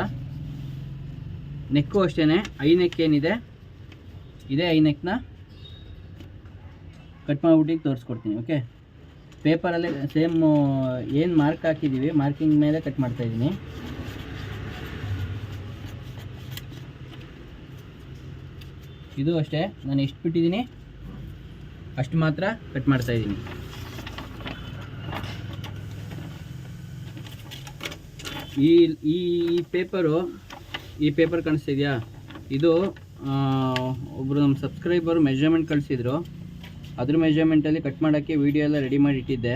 ನೆಕ್ಕು ಅಷ್ಟೇ ಐ ನೆಕ್ ಏನಿದೆ, ಇದೇ ಐ ನೆಕ್ನ ಕಟ್ ಮಾಡಿಬಿಟ್ಟು ತೋರಿಸ್ಕೊಡ್ತೀನಿ ಓಕೆ ಪೇಪರಲ್ಲೇ ಸೇಮ್ ಏನು ಮಾರ್ಕ್ ಹಾಕಿದ್ದೀವಿ ಮಾರ್ಕಿಂಗ್ ಮೇಲೆ ಕಟ್ ಮಾಡ್ತಾ ಇದು ಅಷ್ಟೇ. ನಾನು ಎಷ್ಟು ಬಿಟ್ಟಿದ್ದೀನಿ? ಅಷ್ಟು ಮಾತ್ರ ಕಟ್ ಮಾಡ್ತಾ ಇದ್ದೀನಿ. ಈ ಈ ಪೇಪರು, ಈ ಪೇಪರ್ ಕಾಣಿಸ್ತಿದೆಯಾ? ಇದು ಒಬ್ಬರು ನಮ್ಮ ಸಬ್ಸ್ಕ್ರೈಬರ್ ಮೆಜರ್ಮೆಂಟ್ ಕಳಿಸಿದ್ರು. ಅದ್ರ ಮೆಜರ್ಮೆಂಟಲ್ಲಿ ಕಟ್ ಮಾಡೋಕ್ಕೆ ವೀಡಿಯೋ ಎಲ್ಲ ರೆಡಿ ಮಾಡಿ ಇಟ್ಟಿದ್ದೆ.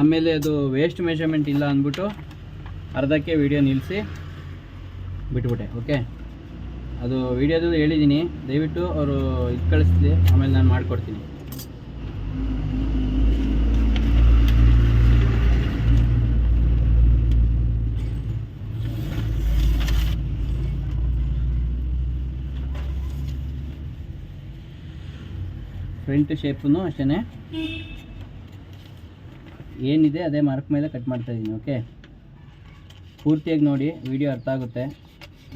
ಆಮೇಲೆ ಅದು ವೇಸ್ಟ್ ಮೆಜರ್ಮೆಂಟ್ ಇಲ್ಲ ಅಂದ್ಬಿಟ್ಟು ಅರ್ಧಕ್ಕೆ ವೀಡಿಯೋ ನಿಲ್ಲಿಸಿ ಬಿಟ್ಬಿಟ್ಟೆ ಓಕೆ ಅದು ವೀಡಿಯೋದಲ್ಲಿ ಹೇಳಿದ್ದೀನಿ, ದಯವಿಟ್ಟು ಅವರು ಇದು ಕಳಿಸ್ಲಿ, ಆಮೇಲೆ ನಾನು ಮಾಡಿಕೊಡ್ತೀನಿ. ಫ್ರಂಟ್ ಶೇಪು ಅಷ್ಟೇ ಏನಿದೆ ಅದೇ ಮಾರ್ಕ್ ಮೇಲೆ ಕಟ್ ಮಾಡ್ತಾಯಿದ್ದೀನಿ ಓಕೆ? ಪೂರ್ತಿಯಾಗಿ ನೋಡಿ, ವಿಡಿಯೋ ಅರ್ಥ ಆಗುತ್ತೆ.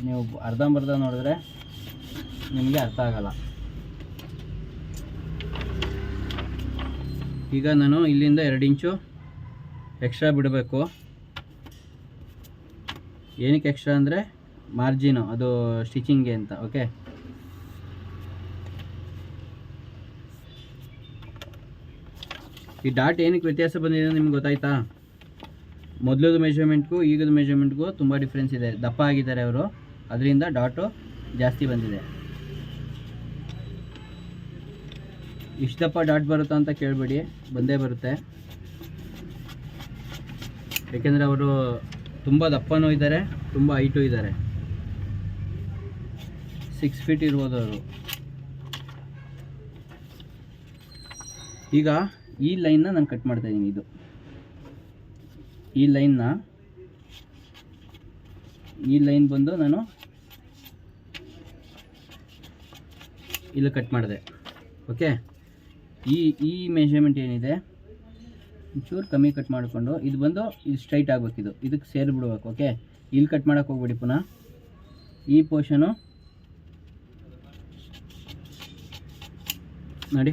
ನೀವು ಅರ್ಧಂಬರ್ಧ ನೋಡಿದ್ರೆ ನಿಮಗೆ ಅರ್ಥ ಆಗಲ್ಲ. ಈಗ ನಾನು ಇಲ್ಲಿಂದ ಎರಡು ಇಂಚು ಎಕ್ಸ್ಟ್ರಾ ಬಿಡಬೇಕು. ಏನಕ್ಕೆ ಎಕ್ಸ್ಟ್ರಾ ಅಂದರೆ ಮಾರ್ಜಿನು, ಅದು ಸ್ಟಿಚಿಂಗ್ಗೆ ಅಂತ, ಓಕೆ? ಈ ಡಾಟ್ ಏನಕ್ಕೆ ವ್ಯತ್ಯಾಸ ಬಂದಿದೆ ನಿಮ್ಗೆ ಗೊತ್ತಾಯ್ತಾ? ಮೊದಲದು ಮೆಷರ್ಮೆಂಟ್ಗೂ ಈಗದ ಮೆಷರ್ಮೆಂಟ್ಗೂ ತುಂಬ ಡಿಫ್ರೆನ್ಸ್ ಇದೆ. ದಪ್ಪ ಆಗಿದ್ದಾರೆ ಅವರು. ಅದರಿಂದ ಡಾಟು ಜಾಸ್ತಿ ಬಂದಿದೆ. ಇಷ್ಟಪ್ಪ ಡಾಟ್ ಬರುತ್ತಾ ಅಂತ ಕೇಳಬೇಡಿ, ಬಂದೇ ಬರುತ್ತೆ. ಏಕೆಂದರೆ ಅವರು ತುಂಬ ದಪ್ಪನೂ ಇದ್ದಾರೆ, ತುಂಬ ಹೈಟು ಇದ್ದಾರೆ. ಸಿಕ್ಸ್ ಫೀಟ್ ಇರ್ಬೋದು ಅವರು. ಈಗ ಈ ಲೈನ್ನ ನಾನು ಕಟ್ ಮಾಡ್ತಾ ಇದ್ದೀನಿ ಇದು. ಈ ಲೈನ್ನ ಈ ಲೈನ್ ಬಂದು ನಾನು ಇಲ್ಲಿ ಕಟ್ ಮಾಡಿದೆ. ಓಕೆ ಈ ಈ ಮೆಷರ್ಮೆಂಟ್ ಏನಿದೆ? ಒಂಚೂರು ಕಮ್ಮಿ ಕಟ್ ಮಾಡಿಕೊಂಡು, ಇದು ಬಂದು ಇದು ಸ್ಟ್ರೈಟ್ ಆಗಬೇಕಿದು ಇದಕ್ಕೆ ಸೇರಿಬಿಡ್ಬೇಕು ಓಕೆ ಇಲ್ಲಿ ಕಟ್ ಮಾಡೋಕೆ ಹೋಗ್ಬಿಡಿ ಪುನಃ. ಈ ಪೋರ್ಷನು ನೋಡಿ.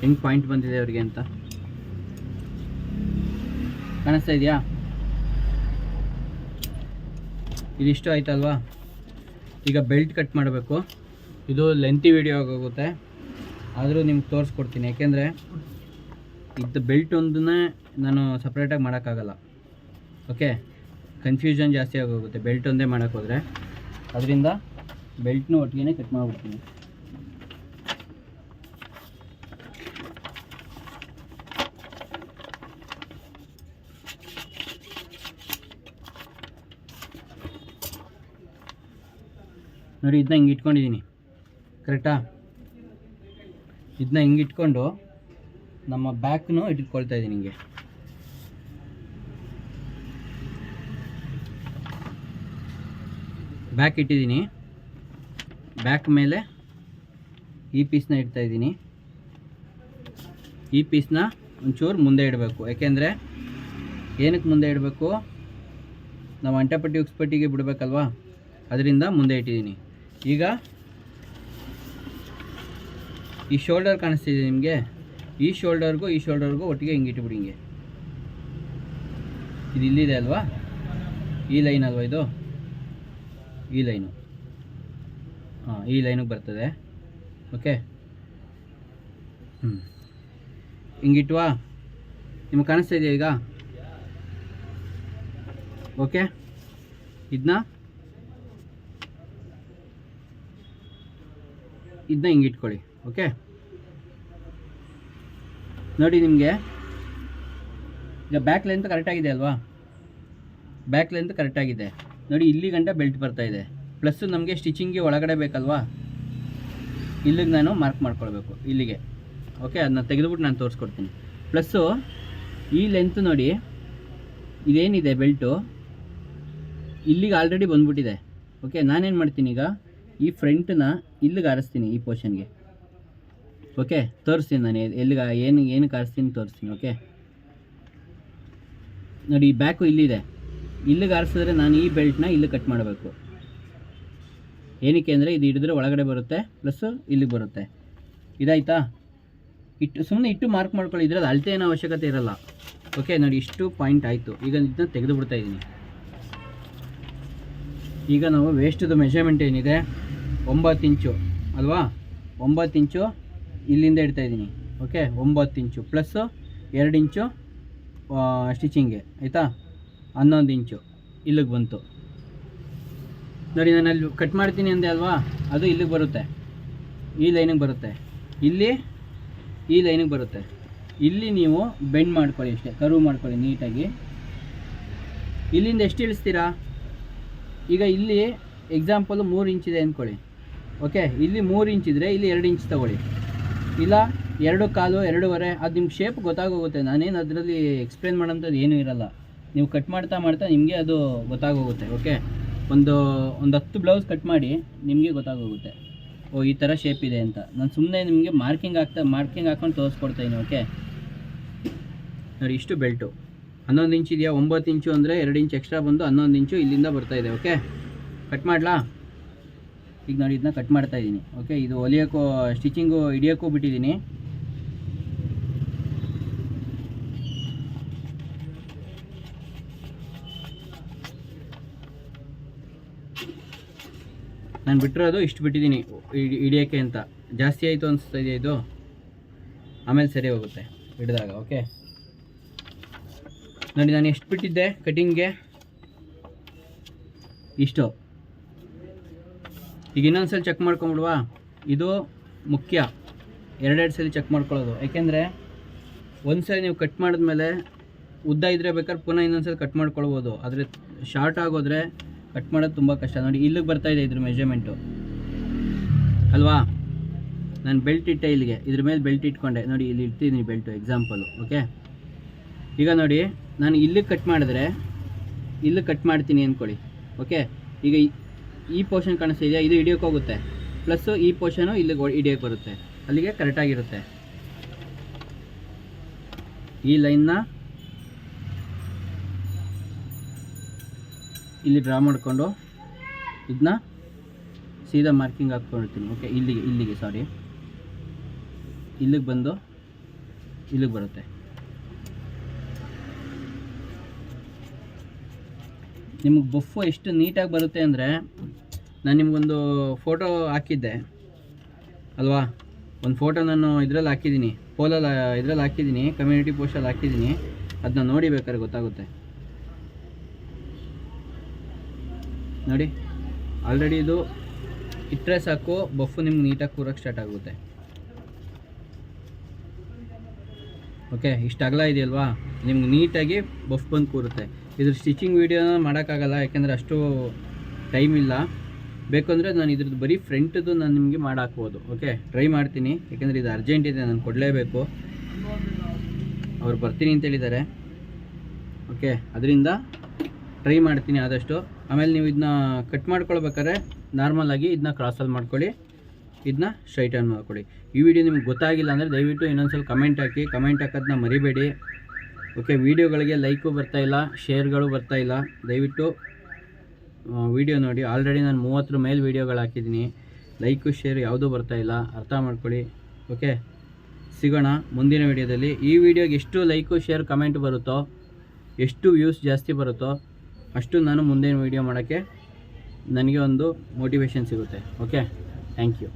ಹೆಂಗೆ ಪಾಯಿಂಟ್ ಬಂದಿದೆ ಅವ್ರಿಗೆ ಅಂತ. ಕಾಣಿಸ್ತಾ ಇದೆಯಾ? ಇದಿಷ್ಟು ಆಯ್ತಲ್ವಾ? ಈಗ ಬೆಲ್ಟ್ ಕಟ್ ಮಾಡಬೇಕು. ಇದು ಲೆಂತಿ ವಿಡಿಯೋ ಆಗೋಗುತ್ತೆ. ಆದರೂ ನಿಮ್ಗೆ ತೋರಿಸ್ಕೊಡ್ತೀನಿ. ಯಾಕೆಂದರೆ ಇದು ಬೆಲ್ಟ್ ಒಂದನ್ನೇ ನಾನು ಸಪ್ರೇಟಾಗಿ ಮಾಡೋಕ್ಕಾಗಲ್ಲ. ಓಕೆ ಕನ್ಫ್ಯೂಷನ್ ಜಾಸ್ತಿ ಆಗೋಗುತ್ತೆ. ಬೆಲ್ಟ್ ಒಂದೇ ಮಾಡೋಕ್ಕೋದ್ರೆ ಅದರಿಂದ ಬೆಲ್ಟ್ನೂ ಒಟ್ಟಿಗೆ ಕಟ್ ಮಾಡಿಬಿಡ್ತೀನಿ. ನೋಡಿ ಇದನ್ನ ಹಿಂಗೆ ಇಟ್ಕೊಂಡಿದ್ದೀನಿ ಕರೆಕ್ಟಾ ಇದನ್ನ ಹಿಂಗೆ ಇಟ್ಕೊಂಡು ನಮ್ಮ ಬ್ಯಾಕ್ನು ಇಟ್ಕೊಳ್ತಾ ಇದ್ದೀನಿ ಹಿಂಗೆ. ಬ್ಯಾಕ್ ಇಟ್ಟಿದ್ದೀನಿ ಬ್ಯಾಕ್ ಮೇಲೆ ಈ ಪೀಸ್ನ ಇಡ್ತಾ ಇದ್ದೀನಿ ಈ ಪೀಸ್ನ ಒಂಚೂರು ಮುಂದೆ ಇಡಬೇಕು. ಯಾಕೆಂದರೆ ಏನಕ್ಕೆ ಮುಂದೆ ಇಡಬೇಕು? ನಾವು ಅಂಟಪಟ್ಟಿ ಉಕ್ಸ್ಪಟ್ಟಿಗೆ ಬಿಡಬೇಕಲ್ವಾ? ಅದರಿಂದ ಮುಂದೆ ಇಟ್ಟಿದ್ದೀನಿ ಈಗ ಈ ಶೋಲ್ಡರ್ ಕಾಣಿಸ್ತಿದೆ ನಿಮಗೆ? ಈ ಶೋಲ್ಡರ್ಗೂ ಈ ಶೋಲ್ಡರ್ಗೂ ಒಟ್ಟಿಗೆ ಹಿಂಗೆ ಇಟ್ಬಿಡಿ ಹಿಂಗೆ. ಇದು ಇಲ್ಲಿದೆ ಅಲ್ವಾ? ಈ ಲೈನ್ ಅಲ್ವಾ ಇದು? ಈ ಲೈನು ಹಾಂ, ಈ ಲೈನಿಗೆ ಬರ್ತದೆ. ಓಕೆ ಹ್ಞೂ ಹಿಂಗಿಟ್ವಾ ನಿಮಗೆ ಕಾಣಿಸ್ತಾ ಇದೆಯಾ ಈಗ? ಓಕೆ ಇದನ್ನ ಇದನ್ನ ಹಿಂಗೆ ಇಟ್ಕೊಳ್ಳಿ ಓಕೆ ನೋಡಿ ನಿಮಗೆ, ಈಗ ಬ್ಯಾಕ್ ಲೆಂತ್ ಕರೆಕ್ಟಾಗಿದೆ ಅಲ್ವಾ? ಬ್ಯಾಕ್ ಲೆಂತ್ ಕರೆಕ್ಟಾಗಿದೆ ನೋಡಿ ಇಲ್ಲಿ ಗಂಟ ಬೆಲ್ಟ್ ಬರ್ತಾ ಇದೆ. ಪ್ಲಸ್ ನಮಗೆ ಸ್ಟಿಚಿಂಗ್ಗೆ ಒಳಗಡೆ ಬೇಕಲ್ವಾ? ಇಲ್ಲಿಗೆ ನಾನು ಮಾರ್ಕ್ ಮಾಡ್ಕೊಳ್ಬೇಕು, ಇಲ್ಲಿಗೆ ಓಕೆ ಅದನ್ನ ತೆಗೆದುಬಿಟ್ಟು ನಾನು ತೋರಿಸ್ಕೊಡ್ತೀನಿ. ಪ್ಲಸ್ಸು ಈ ಲೆಂತ್ ನೋಡಿ, ಇದೇನಿದೆ ಬೆಲ್ಟು ಇಲ್ಲಿಗೆ ಆಲ್ರೆಡಿ ಬಂದ್ಬಿಟ್ಟಿದೆ ಓಕೆ ನಾನೇನು ಮಾಡ್ತೀನಿ ಈಗ, ಈ ಫ್ರಂಟನ್ನ ಇಲ್ಲಿಗೆ ಆರಿಸ್ತೀನಿ ಈ ಪೋರ್ಷನ್ಗೆ ಓಕೆ ತೋರಿಸ್ತೀನಿ ನಾನು ಎಲ್ಲಿಗೆ, ಏನು, ಏನಕ್ಕೆ ಆರಿಸ್ತೀನಿ ತೋರಿಸ್ತೀನಿ ಓಕೆ ನೋಡಿ, ಈ ಬ್ಯಾಕು ಇಲ್ಲಿದೆ. ಇಲ್ಲಿಗೆ ಆರಿಸಿದ್ರೆ ನಾನು ಈ ಬೆಲ್ಟ್ನ ಇಲ್ಲಿ ಕಟ್ ಮಾಡಬೇಕು. ಏನಕ್ಕೆ ಅಂದರೆ ಇದು ಹಿಡಿದ್ರೆ ಒಳಗಡೆ ಬರುತ್ತೆ ಪ್ಲಸ್ಸು ಇಲ್ಲಿಗೆ ಬರುತ್ತೆ. ಇದಾಯ್ತಾ? ಇಟ್ಟು ಸುಮ್ಮನೆ ಇಟ್ಟು ಮಾರ್ಕ್ ಮಾಡ್ಕೊಳ್ಳಿ ಇದ್ರಲ್ಲಿ ಅಳತೆ ಏನೋ ಅವಶ್ಯಕತೆ ಇರಲ್ಲ. ಓಕೆ ನೋಡಿ, ಇಷ್ಟು ಪಾಯಿಂಟ್ ಆಯಿತು. ಈಗ ಇದನ್ನ ತೆಗೆದು ಬಿಡ್ತಾ ಇದ್ದೀನಿ. ಈಗ ನಾವು ವೇಸ್ಟದು ಮೆಷರ್ಮೆಂಟ್ ಏನಿದೆ? ಒಂಬತ್ತು ಇಂಚು, ಅಲ್ವಾ? ಒಂಬತ್ತು ಇಂಚು ಇಲ್ಲಿಂದ ಇಡ್ತಾ ಇದ್ದೀನಿ. ಓಕೆ ಒಂಬತ್ತು ಇಂಚು ಪ್ಲಸ್ಸು ಎರಡು ಇಂಚು ಸ್ಟಿಚಿಂಗ್ಗೆ ಆಯಿತಾ? ಹನ್ನೊಂದು ಇಂಚು ಇಲ್ಲಿಗೆ ಬಂತು. ನೋಡಿ, ನಾನು ಅಲ್ಲಿ ಕಟ್ ಮಾಡ್ತೀನಿ ಅಂದೆ ಅಲ್ವಾ? ಅದು ಇಲ್ಲಿಗೆ ಬರುತ್ತೆ. ಈ ಲೈನಿಗೆ ಬರುತ್ತೆ. ಇಲ್ಲಿ ಈ ಲೈನಿಗೆ ಬರುತ್ತೆ. ಇಲ್ಲಿ ನೀವು ಬೆಂಡ್ ಮಾಡ್ಕೊಳ್ಳಿ ಅಷ್ಟೇ ಕರ್ವ್ ಮಾಡ್ಕೊಳ್ಳಿ ನೀಟಾಗಿ. ಇಲ್ಲಿಂದ ಎಷ್ಟು ಇಳಿಸ್ತೀರಾ? ಈಗ ಇಲ್ಲಿ ಎಕ್ಸಾಂಪಲು ಮೂರು ಇಂಚಿದೆ ಅಂದ್ಕೊಳ್ಳಿ ಓಕೆ ಇಲ್ಲಿ ಮೂರು ಇಂಚ್ ಇದ್ದರೆ ಇಲ್ಲಿ ಎರಡು ಇಂಚ್ ತಗೊಳ್ಳಿ. ಇಲ್ಲ, ಎರಡು ಕಾಲು, ಎರಡೂವರೆ, ಅದು ನಿಮ್ಗೆ ಶೇಪ್ ಗೊತ್ತಾಗೋಗುತ್ತೆ. ನಾನೇನು ಅದರಲ್ಲಿ ಎಕ್ಸ್ಪ್ಲೇನ್ ಮಾಡೋಂಥದ್ದು ಏನೂ ಇರಲ್ಲ. ನೀವು ಕಟ್ ಮಾಡ್ತಾ ಮಾಡ್ತಾ ನಿಮಗೆ ಅದು ಗೊತ್ತಾಗೋಗುತ್ತೆ ಓಕೆ ಒಂದು ಒಂದು ಹತ್ತು ಬ್ಲೌಸ್ ಕಟ್ ಮಾಡಿ ನಿಮಗೆ ಗೊತ್ತಾಗೋಗುತ್ತೆ. ಓ, ಈ ಥರ ಶೇಪ್ ಇದೆ ಅಂತ. ನಾನು ಸುಮ್ಮನೆ ನಿಮಗೆ ಮಾರ್ಕಿಂಗ್ ಹಾಕ್ತಾ ಮಾರ್ಕಿಂಗ್ ಹಾಕೊಂಡು ತೋರಿಸ್ಕೊಡ್ತಾಯಿನಿ ಓಕೆ ನೋಡಿ, ಇಷ್ಟು ಬೆಲ್ಟು ಹನ್ನೊಂದು ಇಂಚ್ ಇದೆಯಾ, ಒಂಬತ್ತು ಇಂಚು ಅಂದರೆ ಎರಡು ಇಂಚ್ ಎಕ್ಸ್ಟ್ರಾ ಬಂದು ಹನ್ನೊಂದು ಇಂಚು ಇಲ್ಲಿಂದ ಬರ್ತಾಯಿದೆ ಓಕೆ ಕಟ್ ಮಾಡಲಾ? ಈಗ ನೋಡಿ ಇದನ್ನ ಕಟ್ ಮಾಡ್ತಾ ಇದ್ದೀನಿ ಓಕೆ ಇದು ಹೊಲಿಯೋಕ್ಕೂ ಸ್ಟಿಚಿಂಗು ಹಿಡಿಯೋಕ್ಕೂ ಬಿಟ್ಟಿದ್ದೀನಿ ನಾನು ಬಿಟ್ಟಿರೋದು ಇಷ್ಟು ಬಿಟ್ಟಿದ್ದೀನಿ ಹಿಡಿ- ಹಿಡಿಯೋಕ್ಕೆ ಅಂತ. ಜಾಸ್ತಿ ಆಯಿತು ಅನಿಸ್ತಾ ಇದೆ ಇದು? ಆಮೇಲೆ ಸರಿ ಹೋಗುತ್ತೆ, ಹಿಡಿದಾಗ ಓಕೆ ನೋಡಿ, ನಾನು ಎಷ್ಟು ಬಿಟ್ಟಿದ್ದೆ ಕಟಿಂಗ್ಗೆ ಇಷ್ಟು. ಈಗ ಇನ್ನೊಂದು ಸಲ ಚೆಕ್ ಮಾಡ್ಕೊಂಬಿಡುವ ಇದು ಮುಖ್ಯ. ಎರಡೆರಡು ಸಲ ಚೆಕ್ ಮಾಡ್ಕೊಳ್ಳೋದು. ಯಾಕೆಂದರೆ ಒಂದು ಸಲ ನೀವು ಕಟ್ ಮಾಡಿದ್ಮೇಲೆ ಉದ್ದ ಇದ್ರೆ ಬೇಕಾದ್ರೆ ಪುನಃ ಇನ್ನೊಂದು ಸಲ ಕಟ್ ಮಾಡ್ಕೊಳ್ಬೋದು. ಆದರೆ ಶಾರ್ಟ್ ಆಗೋದ್ರೆ ಕಟ್ ಮಾಡೋದು ತುಂಬ ಕಷ್ಟ. ನೋಡಿ, ಇಲ್ಲಿಗೆ ಬರ್ತಾ ಇದೆ ಇದ್ರ ಮೆಜರ್ಮೆಂಟು ಅಲ್ವಾ? ನಾನು ಬೆಲ್ಟ್ ಇಟ್ಟೆ ಇಲ್ಲಿಗೆ. ಇದ್ರ ಮೇಲೆ ಬೆಲ್ಟ್ ಇಟ್ಕೊಂಡೆ. ನೋಡಿ, ಇಲ್ಲಿ ಇಡ್ತೀನಿ ಬೆಲ್ಟು ಎಕ್ಸಾಂಪಲು ಓಕೆ ಈಗ ನೋಡಿ, ನಾನು ಇಲ್ಲಿಗೆ ಕಟ್ ಮಾಡಿದ್ರೆ ಇಲ್ಲಿ ಕಟ್ ಮಾಡ್ತೀನಿ ಅಂದ್ಕೊಳ್ಳಿ ಓಕೆ ಈಗ ಈ- ಪೋರ್ಷನ್ ಕಾಣಿಸ್ತಾ ಇದೆಯಾ? ಇದು ಹಿಡಿಯೋಕೆ ಹೋಗುತ್ತೆ. ಪ್ಲಸ್ಸು ಈ ಪೋರ್ಷನು ಇಲ್ಲಿಗೆ ಹಿಡಿಯೋಕೆ ಬರುತ್ತೆ. ಅಲ್ಲಿಗೆ ಕರೆಕ್ಟಾಗಿರುತ್ತೆ ಈ ಲೈನ್ನ ಇಲ್ಲಿ ಡ್ರಾ ಮಾಡಿಕೊಂಡು ಇದನ್ನ ಸೀದಾ ಮಾರ್ಕಿಂಗ್ ಹಾಕ್ಕೊಂಡಿರ್ತೀನಿ. ಓಕೆ ಇಲ್ಲಿಗೆ ಇಲ್ಲಿಗೆ ಸಾರಿ ಇಲ್ಲಿಗೆ ಬಂದು ಇಲ್ಲಿಗೆ ಬರುತ್ತೆ. ನಿಮಗೆ ಬಫು ಎಷ್ಟು ನೀಟಾಗಿ ಬರುತ್ತೆ ಅಂದರೆ ನಾನು ನಿಮಗೊಂದು ಫೋಟೋ ಹಾಕಿದ್ದೆ, ಅಲ್ವಾ? ಒಂದು ಫೋಟೋ ನಾನು ಇದರಲ್ಲಿ ಹಾಕಿದ್ದೀನಿ, ಪೋಲಲ್ಲಿ, ಇದರಲ್ಲಿ ಹಾಕಿದ್ದೀನಿ ಕಮ್ಯುನಿಟಿ ಪೋಸ್ಟಲ್ಲಿ ಹಾಕಿದ್ದೀನಿ. ಅದನ್ನ ನೋಡಿ ಬೇಕಾದ್ರೆ ಗೊತ್ತಾಗುತ್ತೆ. ನೋಡಿ ಆಲ್ರೆಡಿ ಇದು ಇಟ್ಟರೆ ಸಾಕು, ಬಫು ನಿಮ್ಗೆ ನೀಟಾಗಿ ಕೂರಕ್ಕೆ ಸ್ಟಾರ್ಟ್ ಆಗುತ್ತೆ. ಓಕೆ ಇಷ್ಟು ಅಗಲ ಇದೆಯಲ್ವಾ? ನಿಮ್ಗೆ ನೀಟಾಗಿ ಬಫ್ ಬಂದು ಕೂರುತ್ತೆ. ಇದ್ರ ಸ್ಟಿಚಿಂಗ್ ವೀಡಿಯೋನ ಮಾಡೋಕ್ಕಾಗಲ್ಲ, ಯಾಕೆಂದರೆ ಅಷ್ಟು ಟೈಮ್ ಇಲ್ಲ. ಬೇಕಂದರೆ ನಾನು ಇದ್ರದ್ದು ಬರೀ ಫ್ರಂಟದು ನಾನು ನಿಮಗೆ ಮಾಡಾಕ್ಬೋದು ಓಕೆ ಟ್ರೈ ಮಾಡ್ತೀನಿ, ಯಾಕೆಂದರೆ ಇದು ಅರ್ಜೆಂಟ್ ಇದೆ, ನಾನು ಕೊಡಲೇಬೇಕು. ಅವ್ರು ಬರ್ತೀನಿ ಅಂತ ಹೇಳಿದ್ದಾರೆ ಓಕೆ ಅದರಿಂದ ಟ್ರೈ ಮಾಡ್ತೀನಿ ಆದಷ್ಟು. ಆಮೇಲೆ ನೀವು ಇದನ್ನ ಕಟ್ ಮಾಡ್ಕೊಳ್ಬೇಕಾದ್ರೆ ನಾರ್ಮಲಾಗಿ ಇದನ್ನ ಕ್ರಾಸಲ್ಲಿ ಮಾಡ್ಕೊಳ್ಳಿ ಇದನ್ನ ಸ್ಟ್ರೈಟ್ ಆನ್ ಮಾಡ್ಕೊಳ್ಳಿ. ಈ ವಿಡಿಯೋ ನಿಮ್ಗೆ ಗೊತ್ತಾಗಿಲ್ಲ ಅಂದರೆ ದಯವಿಟ್ಟು ಇನ್ನೊಂದ್ಸಲ ಕಮೆಂಟ್ ಹಾಕಿ ಕಮೆಂಟ್ ಹಾಕೋದನ್ನ ಮರಿಬೇಡಿ. ಓಕೆ ವೀಡಿಯೋಗಳಿಗೆ ಲೈಕು ಬರ್ತಾ ಇಲ್ಲ ಶೇರ್ಗಳು ಬರ್ತಾ ಇಲ್ಲ. ದಯವಿಟ್ಟು ವಿಡಿಯೋ ನೋಡಿ. ಆಲ್ರೆಡಿ ನಾನು ಮೂವತ್ತರ ಮೇಲೆ ವೀಡಿಯೋಗಳು ಹಾಕಿದ್ದೀನಿ. ಲೈಕು ಶೇರ್ ಯಾವುದೂ ಬರ್ತಾ ಇಲ್ಲ. ಅರ್ಥ ಮಾಡ್ಕೊಳ್ಳಿ. ಓಕೆ ಸಿಗೋಣ ಮುಂದಿನ ವಿಡಿಯೋದಲ್ಲಿ ಈ ವಿಡಿಯೋಗೆ ಎಷ್ಟು ಲೈಕು ಶೇರ್ ಕಮೆಂಟ್ ಬರುತ್ತೋ, ಎಷ್ಟು ವ್ಯೂಸ್ ಜಾಸ್ತಿ ಬರುತ್ತೋ, ಅಷ್ಟು ನಾನು ಮುಂದಿನ ವೀಡಿಯೋ ಮಾಡೋಕ್ಕೆ ನನಗೆ ಒಂದು ಮೋಟಿವೇಶನ್ ಸಿಗುತ್ತೆ. Okay thank you